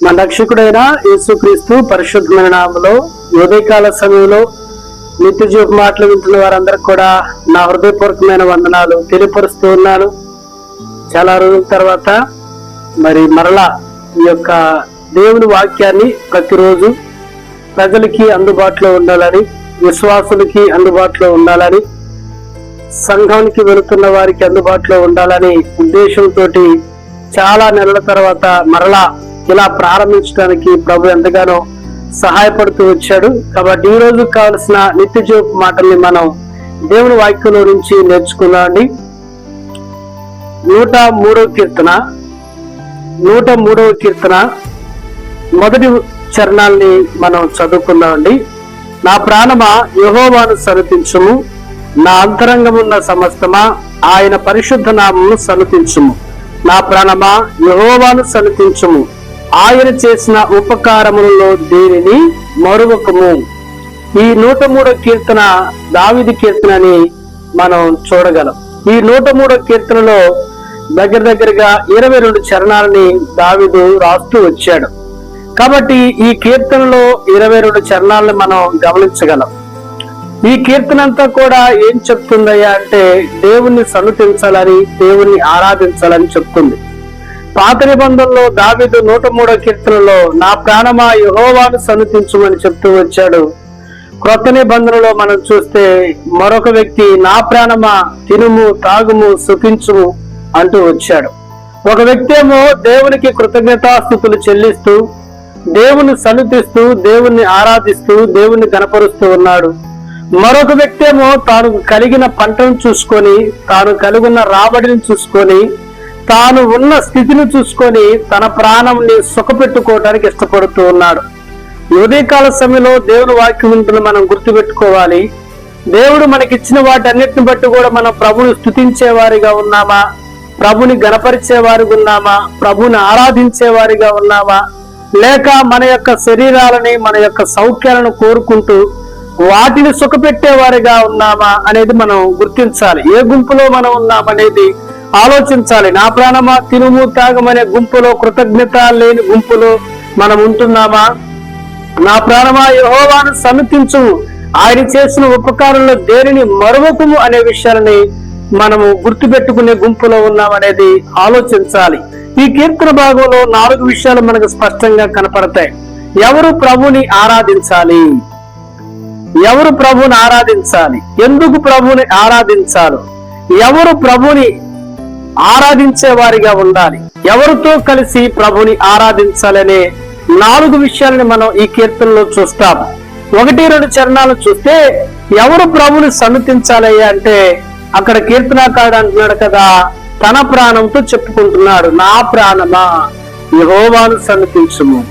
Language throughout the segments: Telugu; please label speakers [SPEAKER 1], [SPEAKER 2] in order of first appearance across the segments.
[SPEAKER 1] మన రక్షకుడైన యేసుక్రీస్తు పరిశుద్ధమైన నామంలో ఉదయకాల సమయంలో నిత్య జీవ మాటలు వింటున్న వారందరికి కూడా నా హృదయపూర్వకమైన వందనాలు తెలియపరుస్తూ ఉన్నాను. చాలా రోజుల తర్వాత మరి మరలా ఈ యొక్క దేవుని వాక్యాన్ని ప్రతిరోజు ప్రజలకి అందుబాటులో ఉండాలని విశ్వాసులకి అందుబాటులో ఉండాలని సంఘానికి వెళుతున్న వారికి అందుబాటులో ఉండాలని ఉద్దేశంతో చాలా నెలల తర్వాత మరలా ఇలా ప్రారంభించడానికి ప్రభు ఎంతగానో సహాయపడుతూ వచ్చాడు. కాబట్టి ఈ రోజు కావలసిన నిత్య జీవపు మాటల్ని మనం దేవుని వాక్యంలో నుంచి నేర్చుకుందామండి. నూట మూడవ కీర్తన నూట మూడవ కీర్తన మొదటి చరణాల్ని మనం చదువుకుందామండి. నా ప్రాణమ యహోవాను సరుతించుము నా అంతరంగమున్న సమస్తమా ఆయన పరిశుద్ధ నామమును సనుతించుము నా ప్రాణమా యహోవాను సనుతించుము ఆయన చేసిన ఉపకారములలో దేనిని మరువకము. ఈ నూట మూడో కీర్తన దావిది కీర్తన అని మనం చూడగలం. ఈ నూట మూడో కీర్తనలో దగ్గర దగ్గరగా ఇరవై రెండు చరణాలని దావిదు రాస్తూ వచ్చాడు. కాబట్టి ఈ కీర్తనలో ఇరవై రెండు చరణాలను మనం గమనించగలం. ఈ కీర్తన అంతా కూడా ఏం చెప్తుందయ్యా అంటే దేవుణ్ణి సన్నుతించాలని దేవుణ్ణి ఆరాధించాలని చెప్తుంది. పాత నిబంధనలో దావిదు నూట మూడో కీర్తనలో నా ప్రాణమా యహోవాను సన్నుతించుమని చెప్తూ వచ్చాడు. క్రొత్త నిబంధనలో మనం చూస్తే మరొక వ్యక్తి నా ప్రాణమా తినుము తాగుము సుఖించుము అంటూ వచ్చాడు. ఒక వ్యక్తి ఏమో దేవునికి కృతజ్ఞతాస్థుతులు చెల్లిస్తూ దేవుని సన్నిధిస్తూ దేవుణ్ణి ఆరాధిస్తూ దేవుణ్ణి కనపరుస్తూ ఉన్నాడు. మరొక వ్యక్తి ఏమో తాను కలిగిన పంటను చూసుకొని తాను కలిగిన రాబడిని చూసుకొని తాను ఉన్న స్థితిని చూసుకొని తన ప్రాణంని సుఖపెట్టుకోవడానికి ఇష్టపడుతూ ఉన్నాడు. ఉదయకాల సమయంలో దేవుని వాక్యం ఉంటుంది మనం గుర్తుపెట్టుకోవాలి. దేవుడు మనకిచ్చిన వాటన్నిటిని బట్టి కూడా మనం ప్రభుని స్థుతించేవారిగా ఉన్నామా? ప్రభుని గణపరిచేవారిగా ఉన్నామా? ప్రభుని ఆరాధించేవారిగా ఉన్నామా? లేక మన యొక్క శరీరాలని మన యొక్క సౌఖ్యాలను కోరుకుంటూ వాటిని సుఖపెట్టేవారిగా ఉన్నామా అనేది మనం గుర్తించాలి. ఏ గుంపులో మనం ఉన్నామనేది ఆలోచించాలి. నా ప్రాణమా? తినుము తాగమనే గుంపులో కృతజ్ఞత లేని గుంపులో మనం ఉంటున్నామా? నా ప్రాణమా? యహోవాను సమితించు. ఆయన చేసిన ఉపకారంలో దేనిని మరువకుము అనే విషయాలని మనము గుర్తుపెట్టుకునే గుంపులో ఉన్నామనేది ఆలోచించాలి. ఈ కీర్తన భాగంలో నాలుగు విషయాలు మనకు స్పష్టంగా కనపడతాయి. ఎవరు ప్రభుని ఆరాధించాలి? ఎవరు ప్రభుని ఆరాధించాలి? ఎందుకు ప్రభుని ఆరాధించాలి? ఎవరు ప్రభుని ఆరాధించే వారిగా ఉండాలి. ఎవరితో కలిసి ప్రభుని ఆరాధించాలనే నాలుగు విషయాలని మనం ఈ కీర్తనలో చూస్తాం. ఒకటి రెండు చరణాలు చూస్తే ఎవరు ప్రభుని సన్నతించాలయ్యా అంటే అక్కడ కీర్తనాకారుడు అంటున్నాడు కదా తన ప్రాణంతో చెప్పుకుంటున్నాడు నా ప్రాణమా యహోవాను సన్నతించుము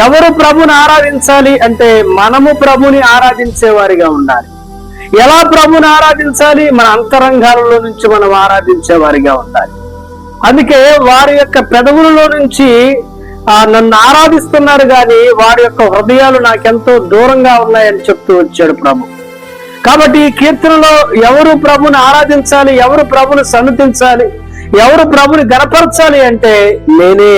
[SPEAKER 1] ఎవరు ప్రభుని ఆరాధించాలి అంటే మనము ప్రభుని ఆరాధించే వారిగా ఉండాలి. ఎలా ప్రభుని ఆరాధించాలి? మన అంతరంగాలలో నుంచి మనం ఆరాధించే వారిగా ఉండాలి. అందుకే వారి యొక్క పెదవులలో నుంచి నన్ను ఆరాధిస్తున్నారు కానీ వారి యొక్క హృదయాలు నాకెంతో దూరంగా ఉన్నాయని చెప్తూ వచ్చాడు ప్రభు. కాబట్టి ఈ కీర్తనలో ఎవరు ప్రభుని ఆరాధించాలి? ఎవరు ప్రభుని సన్నతించాలి ఎవరు ప్రభుని గనపరచాలి అంటే నేనే.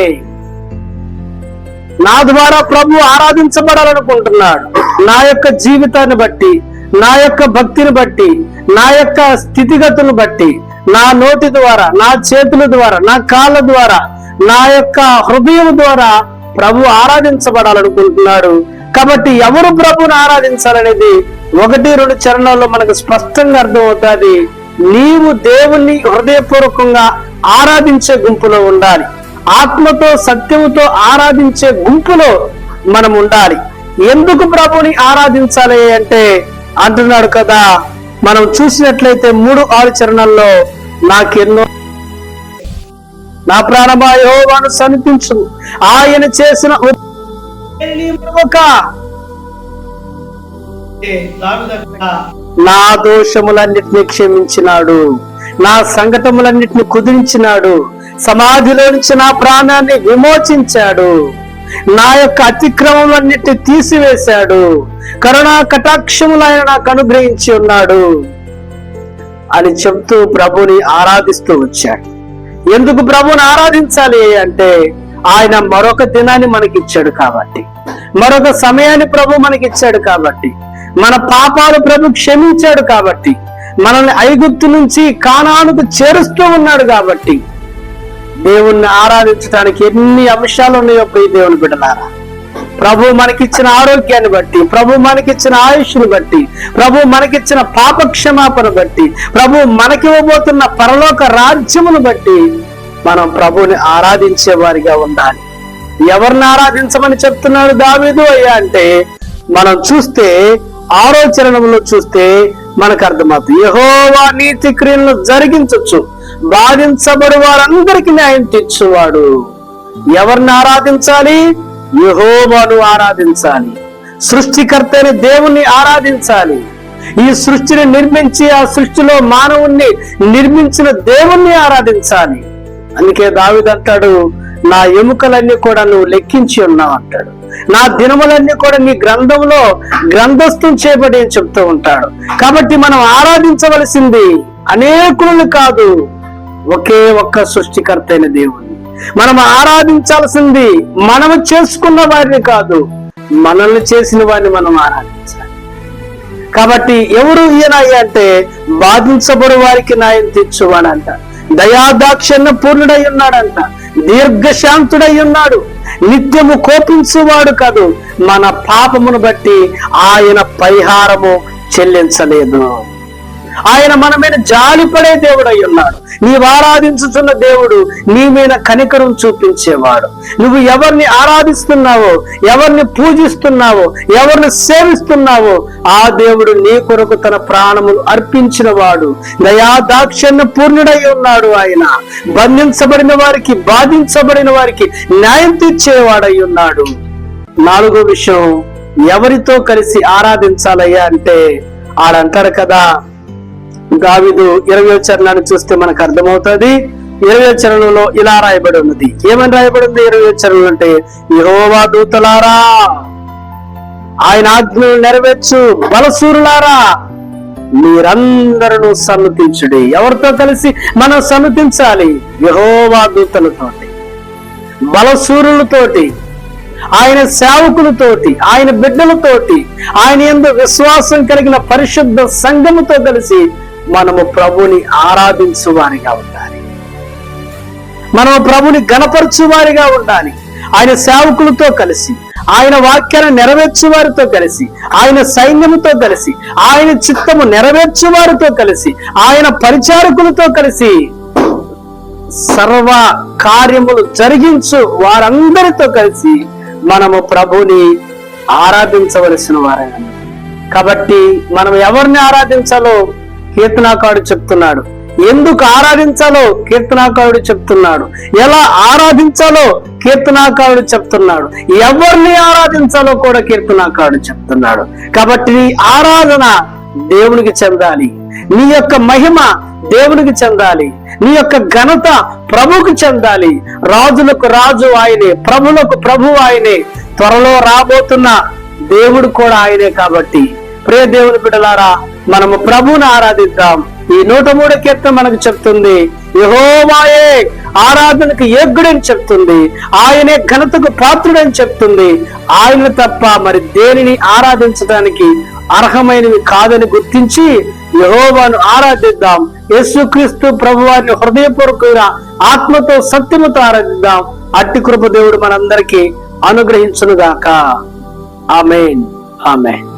[SPEAKER 1] నా ద్వారా ప్రభు ఆరాధించబడాలనుకుంటున్నాడు. నా యొక్క జీవితాన్ని బట్టి నా యొక్క భక్తిని బట్టి నా యొక్క స్థితిగతులు బట్టి నా నోటి ద్వారా నా చేతుల ద్వారా నా కాళ్ళ ద్వారా నా యొక్క హృదయం ద్వారా ప్రభు ఆరాధించబడాలనుకుంటున్నాడు. కాబట్టి ఎవరు ప్రభుని ఆరాధించాలనేది ఒకటి రెండు చరణాల్లో మనకు స్పష్టంగా అర్థమవుతుంది. నీవు దేవుణ్ణి హృదయపూర్వకంగా ఆరాధించే గుంపులో ఉండాలి. ఆత్మతో సత్యముతో ఆరాధించే గుంపులో మనం ఉండాలి ఎందుకు ప్రభుని ఆరాధించాలి అంటే అంటున్నాడు కదా. మనం చూసినట్లయితే మూడు ఆరు చరణాల్లో నాకెన్నో నా ప్రాణమా యోగాను సన్నిధించు ఆయన చేసిన నా దోషములన్నిటిని క్షమించినాడు. నా సంఘటములన్నిటిని కుదిరించినాడు. సమాధిలో నుంచి నా ప్రాణాన్ని విమోచించాడు. నా యొక్క అతిక్రమములన్నిటిని తీసివేశాడు. కరుణా కటాక్షములు ఆయన నాకు అనుగ్రహించి ఉన్నాడు అని చెప్తూ ప్రభుని ఆరాధిస్తూ వచ్చాడు. ఎందుకు ప్రభుని ఆరాధించాలి అంటే ఆయన మరొక దినాన్ని మనకి ఇచ్చాడు కాబట్టి మరొక సమయాన్ని ప్రభు మనకి ఇచ్చాడు కాబట్టి మన పాపాలు ప్రభు క్షమించాడు కాబట్టి మనల్ని ఐగుప్తు నుంచి కానానుకు చేరుస్తూ ఉన్నాడు కాబట్టి దేవుణ్ణి ఆరాధించడానికి ఎన్ని అంశాలు ఉన్నాయో ప్రియ దేవుని బిడ్డలారా. ప్రభు మనకిచ్చిన ఆరోగ్యాన్ని బట్టి ప్రభు మనకిచ్చిన ఆయుష్ని బట్టి ప్రభు మనకిచ్చిన పాప క్షమాపణ బట్టి ప్రభు మనకివ్వబోతున్న పరలోక రాజ్యమును బట్టి మనం ప్రభుని ఆరాధించే వారిగా ఉండాలి. ఎవరిని ఆరాధించమని చెప్తున్నాడు దావీదు అయ్యా అంటే మనం చూస్తే ఆలోచనలో చూస్తే మనకు అర్థమవుతుంది యహోవా నీతి క్రియలను జరిగించవచ్చు బాధించబడి వారందరికీ న్యాయం తీర్చువాడు ఎవరిని ఆరాధించాలి? యహోవాను ఆరాధించాలి. సృష్టికర్త అయిన దేవుణ్ణి ఆరాధించాలి. ఈ సృష్టిని నిర్మించి ఆ సృష్టిలో మానవుణ్ణి నిర్మించిన దేవుణ్ణి ఆరాధించాలి. అందుకే దావిదంటాడు నా ఎముకలన్నీ కూడా నువ్వు లెక్కించి ఉన్నావు అంటాడు. నా దినములన్నీ కూడా నీ గ్రంథంలో గ్రంథస్థం చేయబడి అని చెప్తూ ఉంటాడు. కాబట్టి మనం ఆరాధించవలసింది అనేకులను కాదు ఒకే ఒక్క సృష్టికర్త అయిన దేవుని మనం ఆరాధించాల్సింది మనము చేసుకున్న వారిని కాదు మనల్ని చేసిన వారిని మనం ఆరాధించాలి. కాబట్టి ఎవరు ఈయన అంటే బాధించబడు వారికి న్యాయం తీర్చువాడంట. దయాదాక్షణ్య పూర్ణుడై ఉన్నాడంట. దీర్ఘశాంతుడై ఉన్నాడు. నిత్యము కోపించువాడు కాదు. మన పాపమును బట్టి ఆయన పరిహారము చెల్లించలేదు. ఆయన మన మీద జాలిపడే దేవుడై ఉన్నాడు. నీవు ఆరాధించుతున్న దేవుడు నీ మీద కనికరం చూపించేవాడు. నువ్వు ఎవరిని ఆరాధిస్తున్నావో ఎవరిని పూజిస్తున్నావో ఎవరిని సేవిస్తున్నావో ఆ దేవుడు నీ కొరకు తన ప్రాణములు అర్పించిన వాడు దయాదాక్షణ్య పూర్ణుడై ఉన్నాడు ఆయన. బంధించబడిన వారికి బాధించబడిన వారికి న్యాయం తీర్చేవాడై ఉన్నాడు. నాలుగో విషయం ఎవరితో కలిసి ఆరాధించాలయ్యా అంటే ఆడంటారు కదా దావిదు ఇరవై చరణాన్ని చూస్తే మనకు అర్థమవుతుంది. ఇరవై చరణంలో ఇలా రాయబడి ఉన్నది. ఏమని రాయబడి ఉంది ఇరవై చరణం అంటే యహోవా దూతలారా ఆయన ఆజ్ఞలు నెరవేర్చు బలసూరులారా మీరందరూ సన్నతించుడి. ఎవరితో కలిసి మనం సన్నతించాలి? యహోవా దూతలతోటి బలసూరులతోటి ఆయన సేవకులతోటి ఆయన బిడ్డలతోటి ఆయన ఎందు విశ్వాసం కలిగిన పరిశుద్ధ సంఘముతో కలిసి మనము ప్రభుని ఆరాధించు వారిగా ఉండాలి. మనము ప్రభుని గణపరచు వారిగా ఉండాలి. ఆయన సేవకులతో కలిసి ఆయన వాక్యాన్ని నెరవేర్చు వారితో కలిసి ఆయన సైన్యముతో కలిసి ఆయన చిత్తము నెరవేర్చు వారితో కలిసి ఆయన పరిచారకులతో కలిసి సర్వ కార్యములు జరిగించు వారందరితో కలిసి మనము ప్రభుని ఆరాధించవలసిన వారైనా కాబట్టి మనం ఎవరిని ఆరాధించాలో కీర్తనాకారుడు చెప్తున్నాడు. ఎందుకు ఆరాధించాలో కీర్తనాకారుడు చెప్తున్నాడు. ఎలా ఆరాధించాలో కీర్తనాకారుడు చెప్తున్నాడు. ఎవరిని ఆరాధించాలో కూడా కీర్తనాకారుడు చెప్తున్నాడు. కాబట్టి నీ ఆరాధన దేవునికి చెందాలి. నీ యొక్క మహిమ దేవునికి చెందాలి. నీ యొక్క ఘనత ప్రభువుకు చెందాలి. రాజులకు రాజు ఆయనే ప్రభులకు ప్రభు ఆయనే త్వరలో రాబోతున్న దేవుడు కూడా ఆయనే కాబట్టి. ప్రియ దేవుని బిడ్డలారా మనము ప్రభువును ఆరాధిద్దాం. ఈ నూట మూడు కీర్తన మనకు చెప్తుంది యహోవాయే ఆరాధనకు యోగ్యుడని చెప్తుంది ఆయనే ఘనతకు పాత్రుడని చెప్తుంది. ఆయన తప్ప మరి దేనిని ఆరాధించడానికి అర్హమైనవి కాదని గుర్తించి యహోవాను ఆరాధిద్దాం. యేసుక్రీస్తు ప్రభువారిని హృదయపూర్వకమైన ఆత్మతో సత్యముతో ఆరాధిద్దాం. అట్టి కృప దేవుడు మనందరికీ అనుగ్రహించునుగాక. ఆమెన్. ఆమెన్.